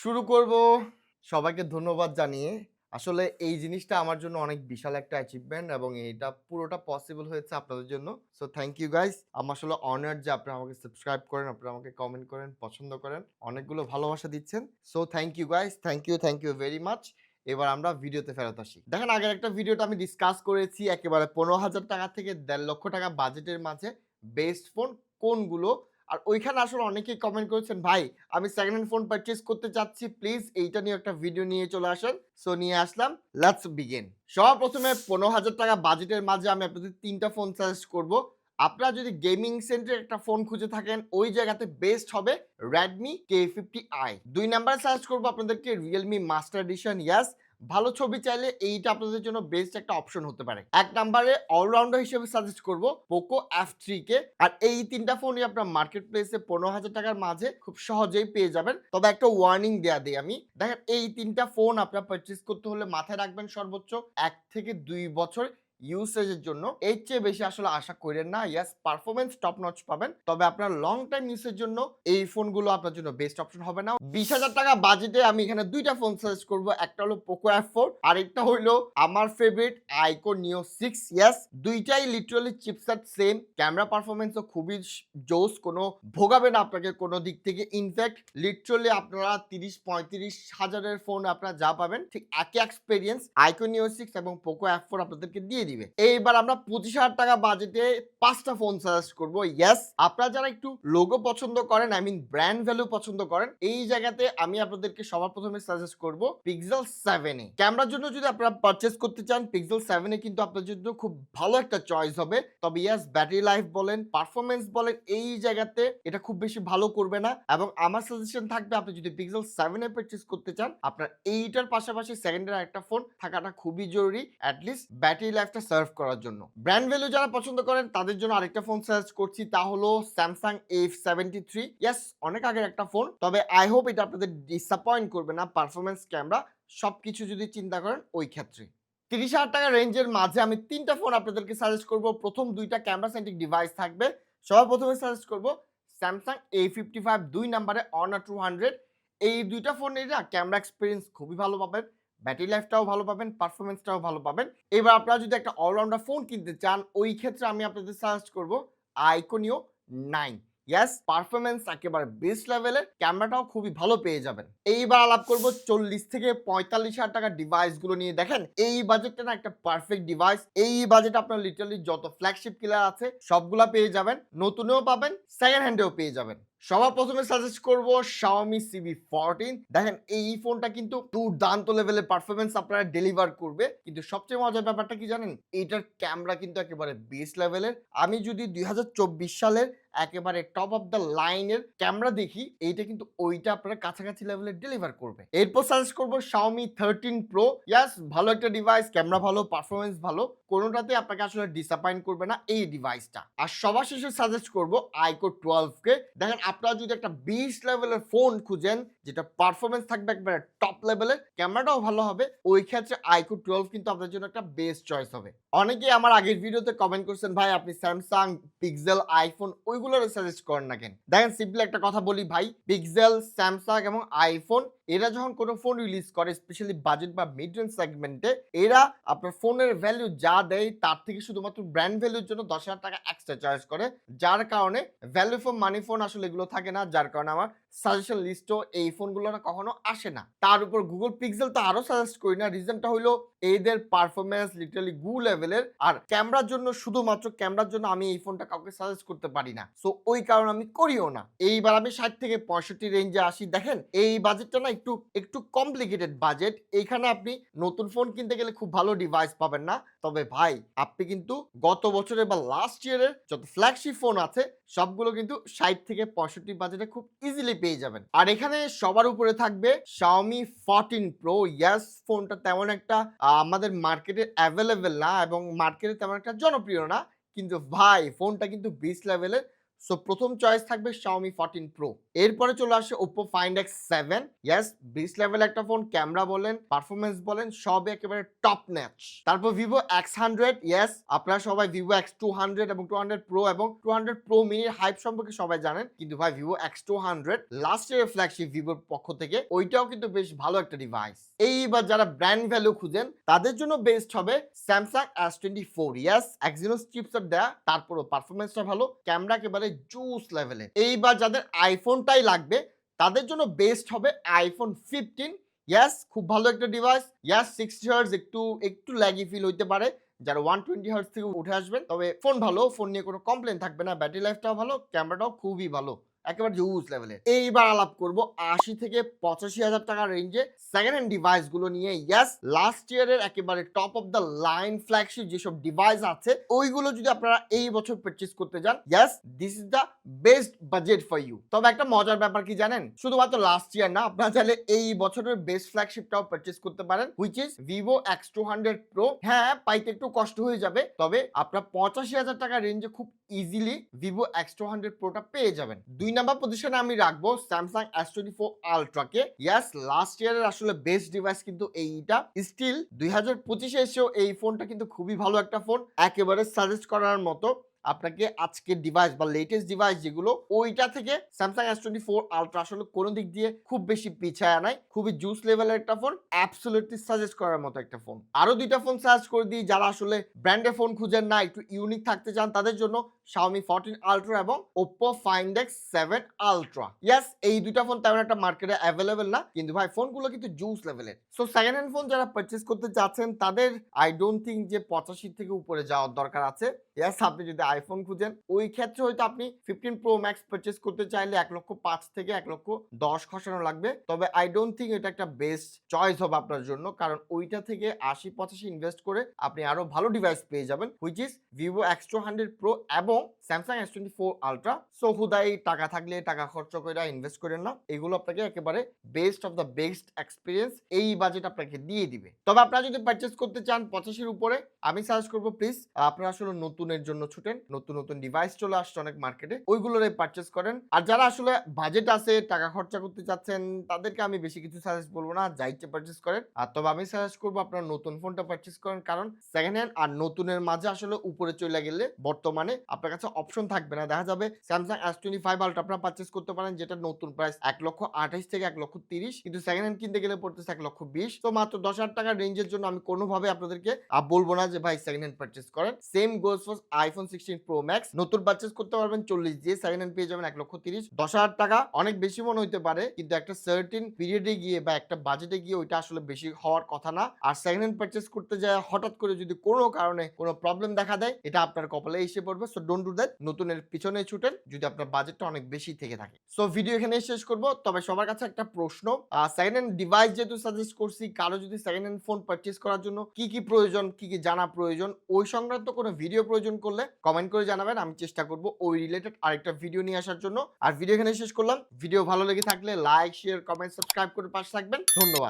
শুরু করব সবাইকে ধন্যবাদ জানিয়ে। আসলে এই জিনিসটা আমার জন্য অনেক বিশাল একটা অ্যাচিভমেন্ট এবং এটা পুরোটা পসিবল হয়েছে আপনাদের জন্য। So thank you guys. আমি আসলে অনার্ড যে আপনারা আমাকে সাবস্ক্রাইব করেন, আপনারা আমাকে কমেন্ট করেন, পছন্দ করেন। অনেকগুলো ভালোবাসা দিচ্ছেন। So thank you guys. Thank you, thank you very much. এবার আমরা ভিডিওতে ফেরত আসি। দেখেন আগের একটা ভিডিওটা আমি ডিসকাস করেছি একেবারে ১৫,০০০ টাকা থেকে দেড় লক্ষ টাকা বাজেটের মাঝে বেস্ট ফোন কোনগুলো? আর ওইখানে আসলে অনেকেই কমেন্ট করেছেন, "ভাই আমি সেকেন্ড হ্যান্ড ফোন পারচেস করতে চাচ্ছি। প্লিজ এইটা নিয়ে একটা ভিডিও নিয়ে চলে আসেন।" সো নিয়ে আসলাম। Let's begin. সবার প্রথমে পনেরো হাজার টাকা বাজেটের মাঝে আমি আপনাদের ৩ টা ফোন সাজেস্ট করব। আপনারা যদি গেমিং সেন্টারে একটা ফোন খুঁজে থাকেন, ওই জায়গাতে বেস্ট হবে Redmi K50i ২ নাম্বারে সার্চ করব আপনাদেরকে Realme Master Edition ইয়েস ভালো ছবি চাইলে এইটা আপনাদের জন্য বেস্ট একটা অপশন হতে পারে। এক নাম্বারে অলরাউন্ডার হিসেবে সাজেস্ট করব পোকো এফ থ্রি কে। আর এই ৩ টা ফোনই আপনার মার্কেট প্লেসে ১৫,০০০ টাকার মাঝে খুব সহজেই পেয়ে যাবেন। তবে একটা ওয়ার্নিং দেয়া দিই আমি। দেখেন এই তিনটা ফোন আপনার পারচেস করতে হলে মাথায় রাখবেন সর্বোচ্চ এক থেকে দুই বছর ইউসেজের জন্য। এর চেয়ে বেশি আসলে আশা কইরেন না। ইয়াস পারফরমেন্স টপ নচ পাবেন। তবে আপনার লং টাইম ইউসের জন্য এই ফোনগুলো আপনার জন্য বেস্ট অপশন হবে না। ২০,০০০ টাকা বাজেটে আমি এখানে দুইটা ফোন সাজেস্ট করব। একটা হলো Poco F4 আরেকটা হলো আমার ফেভারিট Iquo Neo 6 ইয়েস ২ টাই লিটারালি চিপসেট সেম। ক্যামেরা পারফরমেন্সও খুবই জোস কোনো ভোগাবে না আপনাকে কোনো দিক থেকে। ইনফ্যাক্ট লিটারালি আপনারা ৩০-৩৫ হাজারের ফোন আপনারা যা পাবেন ঠিক একই এক্সপেরিয়েন্স Iquo Neo 6 এবং Poco F4 আপনাদেরকে দিয়ে দিবে। এইবার আমরা ২৫,০০০ টাকা বাজেটে ৫ টা ফোন সাজেস্ট করব। ইয়েস আপনারা যারা একটু লোগো পছন্দ করেন, আই মিন ব্র্যান্ড ভ্যালু পছন্দ করেন, এই জায়গাতে আমি আপনাদেরকে সবার ১ম এ সাজেস্ট করব Pixel 7a ক্যামেরার জন্য যদি আপনারা পারচেজ করতে চান Pixel 7a কিন্তু আপনার জন্য খুব ভালো একটা চয়েস হবে। তবে ইয়েস ব্যাটারি লাইফ বলেন, পারফরমেন্স বলেন এই জায়গাতে এটা খুব বেশি ভালো করবে না এবং আমার সাজেশন থাকবে আপনি যদি Pixel 7a পারচেজ করতে চান, আপনার এইটার পাশাপাশি সেকেন্ডারি একটা ফোন থাকাটা খুবই জরুরি। এট লিস্ট ব্যাটারি লাইফটা সার্ভ করার জন্য। ব্র্যান্ড ভ্যালু যারা পছন্দ করেন তাদের জন্য আরেকটা ফোন সাজেস্ট করছি তা হলো Samsung A73 ইয়েস অনেক আগের একটা ফোন। তবে আই হোপ এটা আপনাদের ডিসঅ্যাপয়েন্ট করবে না পারফরমেন্স ক্যামেরা সবকিছু যদি চিন্তা করেন ওই ক্ষেত্রে। ৩০,০০০ টাকা রেঞ্জের মাঝে আমি তিনটা ফোন আপনাদেরকে সাজেস্ট করব। প্রথম দুইটা ক্যামেরা সেন্ট্রিক ডিভাইস থাকবে। সবার ১ম এ সাজেস্ট করব স্যামসাং এ ফিফটি ফাইভ দুই নাম্বারে Honor 200 এই ২ টা ফোনেরই না ক্যামেরা এক্সপিরিয়েন্স খুবই ভালো পাবেন। ব্যাটারি লাইফটাও ভালো পাবেন, পারফরমেন্সটাও ভালো পাবেন। এবার আপনারা যদি একটা অলরাউন্ডার ফোন কিনতে চান, ওই ক্ষেত্রে আমি আপনাদের সাজেস্ট করব Neo 9 ইয়েস পারফরম্যান্স একেবারে বেস্ট লেভেলের, ক্যামেরাটাও খুবই ভালো পেয়ে যাবেন। এইবার আলাপ করব ৪০ থেকে ৪৫,০০০ টাকার ডিভাইসগুলো নিয়ে। দেখেন এই বাজেটটা না একটা পারফেক্ট ডিভাইস। এই বাজেটে আপনার লিটারলি যত ফ্ল্যাগশিপ কিলার আছে সবগুলা পেয়ে যাবেন। নতুনেও পাবেন, সেকেন্ড হ্যান্ডেও পেয়ে যাবেন। সবার ১ম এ সাজেস্ট করব Xiaomi CB14 দেখেন এই ফোনটা কিন্তু দুর্দান্ত লেভেলের পারফরম্যান্স আপনারা ডেলিভার করবে। কিন্তু সবচেয়ে মজার ব্যাপারটা কি জানেন? এইটার ক্যামেরা কিন্তু একেবারে বেস্ট লেভেলের। আমি যদি ২০২৪ সালের একেবারে টপ অফ দ্য লাইনের ক্যামেরা দেখি, এইটা কিন্তু ওইটা আপনারা কাছাকাছি লেভেলে ডেলিভার করবে। এরপর সাজেস্ট করব Xiaomi 13 Pro ইয়েস ভালো একটা ডিভাইস, ক্যামেরা ভালো, পারফরম্যান্স ভালো। কোনোটাতেই আপনাকে আসলে ডিসঅ্যাপয়েন্ট করবে না এই ডিভাইসটা। আর সবার শেষে সাজেস্ট করব Iquo 12 কে দেখেন আপনারা যদি একটা বিশ লেভেলের ফোন খুঁজেন যেটা পারফরমেন্স থাকবে একবারে টপ লেভেলের, ক্যামেরাটাও ভালো হবে, ওই ক্ষেত্রে আইকু টুয়েলভ কিন্তু আপনার জন্য একটা বেস্ট চয়েস হবে। অনেকেই আমার আগের ভিডিওতে কমেন্ট করছেন, "ভাই আপনি স্যামসাং পিক্সেল আইফোন ওইগুলোর সাজেস্ট করেন না কেন?" দেখেন সিম্পলি একটা কথা বলি ভাই, পিক্সেল স্যামসাং এবং iPhone এরা যখন কোনো ফোন রিলিজ করে স্পেশালি বাজেট বা মিড রেঞ্জ সেগমেন্টে এরা আপনার ফোনের ভ্যালু যা দেয় তার থেকে শুধুমাত্র ব্র্যান্ড ভ্যালুর জন্য ১০,০০০ টাকা এক্সট্রা চার্জ করে। যার কারণে ভ্যালু ফর মানি ফোন আসলে এগুলো থাকে না। যার কারণে আমার সাজেশন লিস্টও এই ফোনগুলো না কখনো আসে না। তার উপর গুগল পিক্সেল তো আরও সাজেস্ট করি না। রিজনটা হলো এদের পারফরম্যান্স লিটারালি গু লেভেলের আর ক্যামেরার জন্য শুধুমাত্র ক্যামেরার জন্য আমি এই ফোনটা কাউকে সাজেস্ট করতে পারি না। সো ওই কারণে আমি করিও না। এইবার আমি ৬০ থেকে ৬৫ রেঞ্জে আসি। দেখেন, এই বাজেটটা না একটু একটু কমপ্লিকেটেড বাজেট। এইখানে আপনি নতুন ফোন কিনতে গেলে খুব ভালো ডিভাইস পাবেন না। তবে ভাই, আপনি কিন্তু গত বছরের বা লাস্ট ইয়ারের যত ফ্ল্যাগশিপ ফোন আছে, সবগুলো কিন্তু ৬০ থেকে ৬৫ বাজেটে খুব ইজিলি পেয়ে যাবেন। আর এখানে সবার উপরে থাকবে Xiaomi 14 Pro ইয়াস ফোনটা তেমন একটা আমাদের মার্কেটে অ্যাভেলেবেল না এবং মার্কেটে তেমন একটা জনপ্রিয় না। কিন্তু ভাই ফোনটা কিন্তু বিশ লেভেলের। সো প্রথম চয়েস থাকবে Xiaomi 14 Pro এরপরে চলে আসে Find X seven yes beast level একটা ফোন ক্যামেরা বলেন পারফরমেন্স বলেন সব একেবারে টপ ন্যাচ তারপর এক্স হান্ড্রেড ইয়েস আপনারা সবাই টু হান্ড্রেড এবং টু হান্ড্রেড প্রো এবং টু হান্ড্রেড প্রো মিনির হাইপ সম্পর্কে সবাই জানেন, কিন্তু ভাই two hundred last year flagship ভিভোর পক্ষ থেকে, ওইটাও কিন্তু বেশ ভালো একটা ডিভাইস এইবার যারা ব্র্যান্ড ভ্যালু খুঁজেন, তাদের জন্য বেস্ট হবে twenty four yes Exynos chipset দেয়া, তারপরও পারফরমেন্সটা ভালো ক্যামেরা একেবারে জুস লেভেলে এইবার যাদের আইফোনটাই লাগবে, তাদের জন্য বেস্ট হবে আইফোন ফিফটিন ইয়াস খুব ভালো একটা ডিভাইস ইয়াস সিক্সটি হার্স একটু একটু ল্যাগি ফিল হইতে পারে। যারা ওয়ান টোয়েন্টি হার্স থেকে উঠে আসবেন, তবে ফোন ভালো ফোন নিয়ে কোনো কমপ্লেন থাকবে না। ব্যাটারি লাইফটাও ভালো ক্যামেরাটাও খুবই ভালো। একেবারে জুস লেভেলের এইবার আলাপ করব আশি থেকে পঁচাশি হাজার টাকার রেঞ্জে সেকেন্ড হ্যান্ড ডিভাইসগুলো নিয়ে। ইয়াস লাস্ট ইয়ারের একেবারে top of the line flagship যেসব ডিভাইস আছে, ওইগুলো যদি আপনারা এই বছর পারচেস করতে যান yes this is the best budget for you তবে একটা মজার ব্যাপার কি জানেন? শুধুমাত্র লাস্ট ইয়ার না, আপনারা চাইলে এই বছরের বেস্ট ফ্ল্যাগশিপটাও পারচেস করতে পারেন which is Vivo X two hundred Pro হ্যাঁ পাইতে একটু কষ্ট হয়ে যাবে, তবে আপনার পঁচাশি হাজার টাকা রেঞ্জে খুব easily Vivo X two hundred প্রোটা পেয়ে যাবেন। দুই নাম্বার পজিশনে আমি রাখব স্যামসাং এস টোয়েন্টি ফোর আলট্রাকে ইয়াস লাস্ট ইয়ারের আসলে বেস্ট ডিভাইস কিন্তু এইটা। স্টিল দুই হাজার পঁচিশে এসেও এই ফোনটা কিন্তু খুবই ভালো একটা ফোন একেবারে সাজেস্ট করার মতো আপনাকে আজকের ডিভাইস বা লেটেস্ট ডিভাইস যেগুলো, ওইটা থেকে Samsung S twenty four Ultra আসলে কোনো দিক দিয়ে খুব বেশি পিছায় নাই। খুবই জুস লেভেলের একটা ফোন অ্যাবসোলিউটলি সাজেস্ট করার মতো একটা ফোন আরও দুইটা ফোন সাজেস্ট করে দিই, যারা আসলে ব্র্যান্ডের ফোন খুঁজেন না, একটু ইউনিক থাকতে চান তাদের জন্য Xiaomi 14 Ultra এবং Oppo Find X 7 Ultra ইয়াস এই দুইটা ফোন তেমন একটা মার্কেটে অ্যাভেলেবেল না, কিন্তু ভাই ফোনগুলো কিন্তু জুস লেভেলের সো সেকেন্ড হ্যান্ড ফোন যারা পারচেস করতে চাচ্ছেন তাদের আই ডোন্ট থিঙ্ক যে পঁচাশি থেকে উপরে যাওয়ার দরকার আছে। ইয়াস আপনি যদি আইফোন খুঁজেন, ওই ক্ষেত্রে হয়তো আপনি ফিফটিন প্রো ম্যাক্স পারচেস করতে চাইলে এক লক্ষ পাঁচ থেকে এক লক্ষ দশ খসানো লাগবে। তবে আই ডোন্ট থিঙ্ক এটা একটা বেস্ট চয়েস হবে আপনার জন্য, কারণ ওইটা থেকে আশি পঁচাশি ইনভেস্ট করে আপনি আরও ভালো ডিভাইস পেয়ে যাবেন which is Vivo X two hundred Pro এবং Samsung S twenty four Ultra so হুদাই টাকা থাকলে, টাকা খরচ করে ইনভেস্ট করেন না এগুলো আপনাকে একেবারে best of the best experience এই বাজেট আপনাকে দিয়ে দিবে। তবে আপনারা যদি পারচেস করতে চান পঁচাশির উপরে, আমি সাজেস্ট করব প্লিজ আপনারা আসলে নতুনের জন্য ছুটেন, নতুন নতুন ডিভাইস চলে আসছে অনেক মার্কেটে ওইগুলোরে পারচেস করেন। আর যারা আসলে বাজেট আছে, টাকা খরচা করতে চাচ্ছেন, তাদেরকে আমি বেশি কিছু সাজেস্ট বলব না, যা ইচ্ছে পারচেস করেন। আর তবে আমি সাজেস্ট করব আপনারা নতুন ফোনটা পারচেস করেন, কারণ সেকেন্ড হ্যান্ড আর নতুনের মাঝে আসলে উপরে চলে গেলে বর্তমানে আপনার কাছে অপশন থাকবে না। দেখা যাবে Samsung S twenty five Ultra আপনারা পারচেস করতে পারেন, যেটা নতুন প্রাইস এক লক্ষ আঠাইশ থেকে এক লক্ষ তিরিশ, কিন্তু সেকেন্ড হ্যান্ড কিনতে গেলে পড়তেছে এক লক্ষ বিশ। তো মাত্র দশ হাজার টাকার রেঞ্জের জন্য আমি কোনোভাবে আপনাদেরকে বলব না যে ভাই সেকেন্ড হ্যান্ড পারচেস করেন। Same goes for iPhone sixteen Pro Max নতুন পারচেস করতে পারবেন চল্লিশ দিয়ে সেকেন্ড হ্যান্ড পেয়ে যাবেন এক লক্ষ তিরিশ। দশ হাজার টাকা অনেক বেশি মনে হইতে পারে, কিন্তু একটা সার্টিন পিরিয়ডে গিয়ে বা একটা বাজেটে গিয়ে ওইটা আসলে বেশি হওয়ার কথা না। আর সেকেন্ড হ্যান্ড পারচেস করতে যায়, হঠাৎ করে যদি কোনো কারণে কোনো প্রবলেম দেখা দেয়, এটা আপনার কপালে এসে পড়বে। সো ডোন্ট ডু দ্যাট নতুনের পিছনে ছুটেন, যদি আপনার বাজেটটা অনেক বেশি থেকে থাকে। সো ভিডিও এখানে শেষ করব। তবে সবার কাছে একটা প্রশ্ন সেকেন্ড হ্যান্ড ডিভাইস যেহেতু সাজেস্ট করছি, কারও যদি সেকেন্ড হ্যান্ড ফোন পারচেস করার জন্য কি কি প্রয়োজন, কি কি জানা প্রয়োজন, ওই সংক্রান্ত কোনো ভিডিও প্রয়োজন করলে কমেন্ট করে জানাবেন। আমি চেষ্টা করব ওই রিলেটেড আরেকটা ভিডিও নিয়ে আসার জন্য। আর ভিডিও এখানে শেষ করলাম। ভিডিও ভালো লেগে থাকলে লাইক শেয়ার কমেন্ট সাবস্ক্রাইব করে পাশে থাকবেন। ধন্যবাদ।